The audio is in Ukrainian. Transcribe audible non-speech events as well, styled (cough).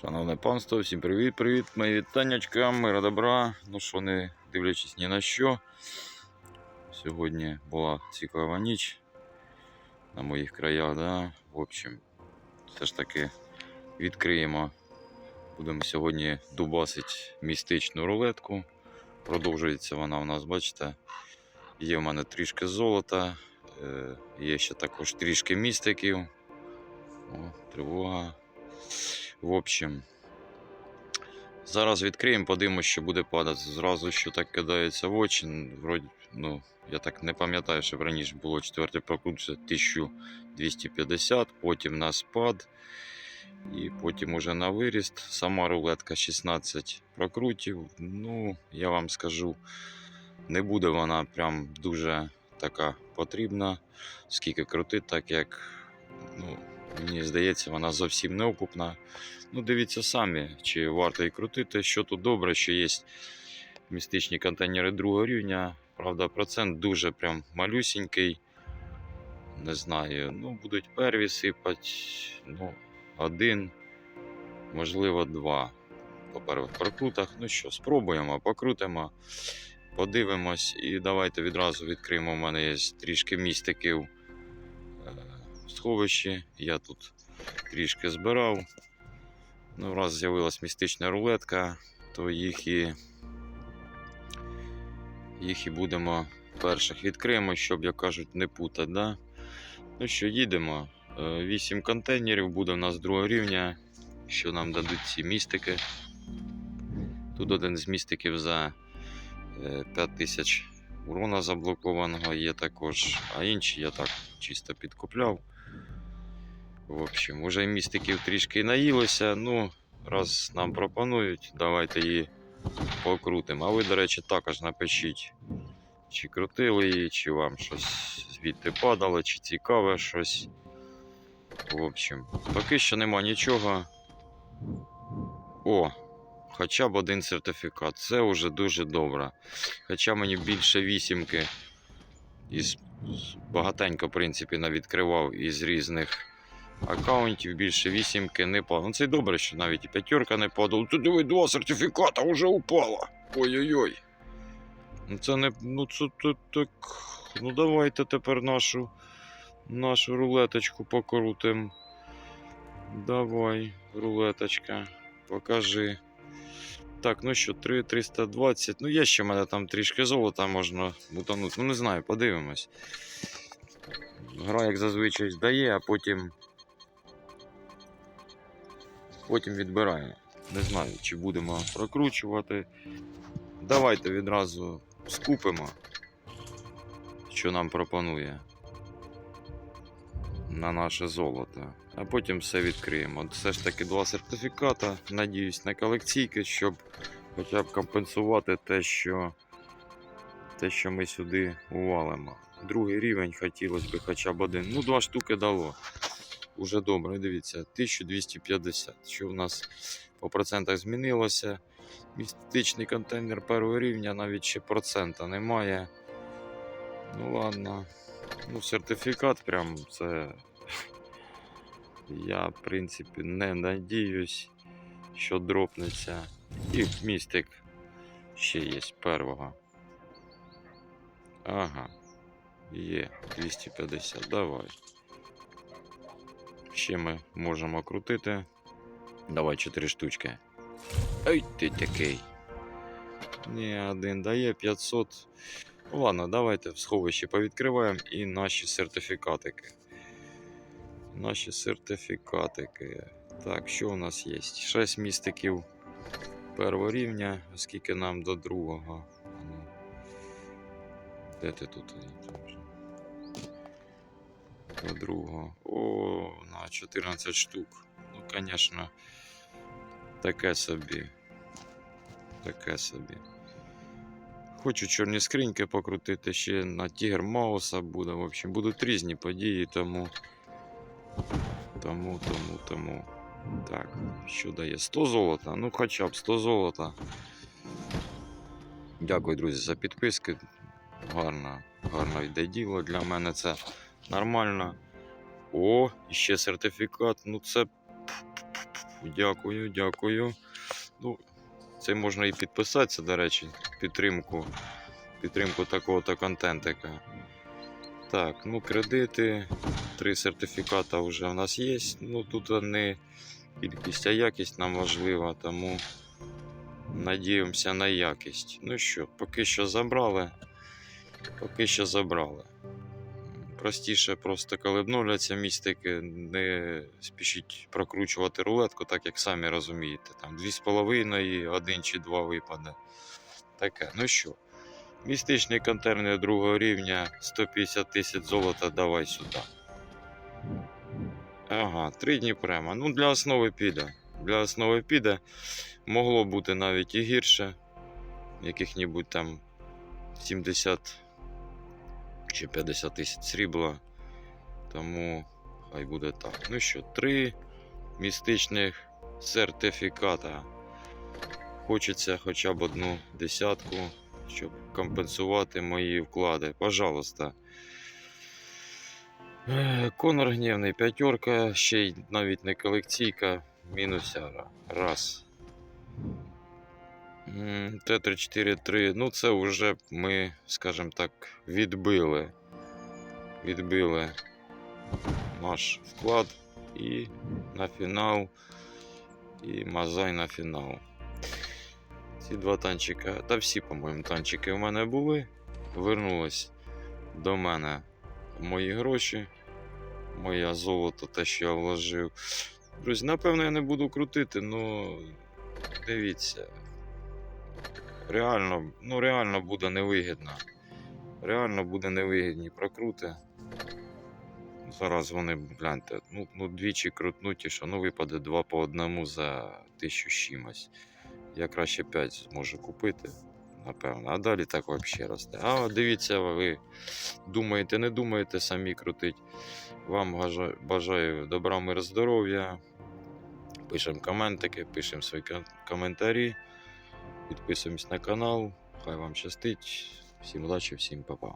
Шановне панство, всім привіт-привіт, мої вітаннячка, мира добра. Ну що, не дивлячись ні на що. Сьогодні була цікава ніч на моїх краях, да? В общем, все ж таки відкриємо. Будемо сьогодні дубасити містичну рулетку. Продовжується вона у нас, бачите. Є в мене трішки золота, е, є ще також трішки містиків. О, тривога. В общем, зараз відкриємо, подивимося, що буде падати. Зразу що так кидається в очі. Вроді, ну, я так не пам'ятаю, що раніше було четверте прокрутиться 1250, потім на спад. І потім уже на виріст. Сама рулетка 16 прокрутів. Ну, я вам скажу, не буде вона прям дуже така потрібна. Скільки крутить, так як ну, мені здається, вона зовсім не окупна. Ну, дивіться самі, чи варто її крутити. Що тут добре, що є містичні контейнери другого рівня. Правда, процент дуже прям малюсінький. Не знаю, ну, будуть перві сипати. Ну, один, можливо, два по первих прокрутах. Ну що, спробуємо, покрутимо, подивимось і давайте відразу відкриємо. У мене є трішки містиків е, сховищі. Я тут трішки збирав. Ну, раз з'явилась містична рулетка, то їх і, їх і будемо перших відкриємо, щоб, як кажуть, не путати. Да? Ну що, їдемо. 8 контейнерів буде у нас другого рівня, що нам дадуть ці містики. Тут один з містиків за 5000 урона заблокованого є також, а інші я так чисто підкупляв. В общем, уже містиків трішки наїлося. Ну, раз нам пропонують, давайте її покрутимо. А ви, до речі, також напишіть, чи крутили її, чи вам щось звідти падало, чи цікаве щось. В общем, поки що нема нічого. О, хоча б один сертифікат. Це вже дуже добре. Хоча мені більше вісімки із багатенько, в принципі, навідкривав із різних аккаунтів, більше вісімки не падало. Ну це добре, що навіть і п'ятерка не падала. Тут диви, два сертифіката вже упало. Ой-ой-ой. Ну це не. Ну це так. Ну давайте тепер нашу нашу рулеточку покрутим. Давай, рулеточка, покажи. Так, ну що, 3 320. Ну, є ще в мене там трішки золота можна бутанути. Ну, не знаю, подивимось. Гра, як зазвичай, здає, а потім. Потім відбирає. Не знаю, чи будемо прокручувати. Давайте відразу скупимо, що нам пропонує на наше золото. А потім все відкриємо. Все ж таки два сертифіката. Надіюсь на колекційки, щоб хоча б компенсувати те, що, те, що ми сюди увалимо. Другий рівень хотілося б хоча б один. Ну, два штуки дало. Уже добре, дивіться, 1250. Що в нас по процентах змінилося? Містичний контейнер першого рівня навіть ще процента немає. Ну ладно. Ну, сертифікат прям це. (laughs) Я, в принципі, не надіюсь, що дропнеться. І містик ще є первого. Ага. Є 250. Давай. Ще ми можемо крутити. Давай 4 штучки. Ой, ти такий. Ні, один дає 500. Ну, ладно, давайте в сховищі повідкриваємо і наші сертифікатики. Наші сертифікатики. Так, що у нас є? 6 містиків першого рівня, оскільки нам до другого. Ну. Де ти тут? До другого. О, на 14 штук. Ну, звісно, таке собі. Таке собі. Хочу чорні скриньки покрутити, ще на Тігр Мауса буде. В общем, будуть різні події, тому. Тому, тому, тому. Так, що дає? 100 золота? Ну, хоча б 100 золота. Дякую, друзі, за підписки. Гарно, гарно йде діло. Для мене це нормально. О, ще сертифікат. Ну це Дякую, дякую. Ну, це можна і підписатися, до речі, підтримку, підтримку такого-то контентика. Так, ну кредити, три сертифіката вже в нас є. Ну тут не кількість, а якість нам важлива, тому надіємося на якість. Ну що, поки що забрали. Поки що забрали. Простіше, просто коли обновляться містики, не спішіть прокручувати рулетку, так як самі розумієте. Там 2,5, один чи два випаде. Таке. Ну що, містичний контейнер другого рівня, 150 тисяч золота, давай сюди. Ага, три дні прямо. Ну, для основи піде. Для основи піде. Могло бути навіть і гірше. Яких-небудь там 70 чи 50 тисяч срібла. Тому хай буде так. Ну що, три містичних сертифіката. Хочеться хоча б одну десятку, щоб компенсувати мої вклади. Пожалуйста. Е, Конор гнівний, п'ятерка, ще й навіть не колекційка, мінусяра. Раз. М, Т-34-3, ну це вже ми, скажімо так, відбили. Відбили наш вклад і на фінал, і Мазай на фінал. Ці два танчика, та всі, по-моєму, танчики у мене були. Вернулось до мене мої гроші, моє золото, те, що я вложив. Друзі, напевно, я не буду крутити, ну дивіться. Реально, ну реально буде невигідно. Реально буде невигідні прокрути. Зараз вони, гляньте, ну, ну двічі крутнуті, що ну випаде два по одному за тисячу чимось. Я краще 5 зможу купити, напевно. А далі так взагалі росте. А дивіться, ви думаєте, не думаєте, самі крутить. Вам бажаю добра, мир, здоров'я. Пишемо коментики, пишемо свої коментарі. Підписуємось на канал. Хай вам щастить. Всім удачі, всім па-па.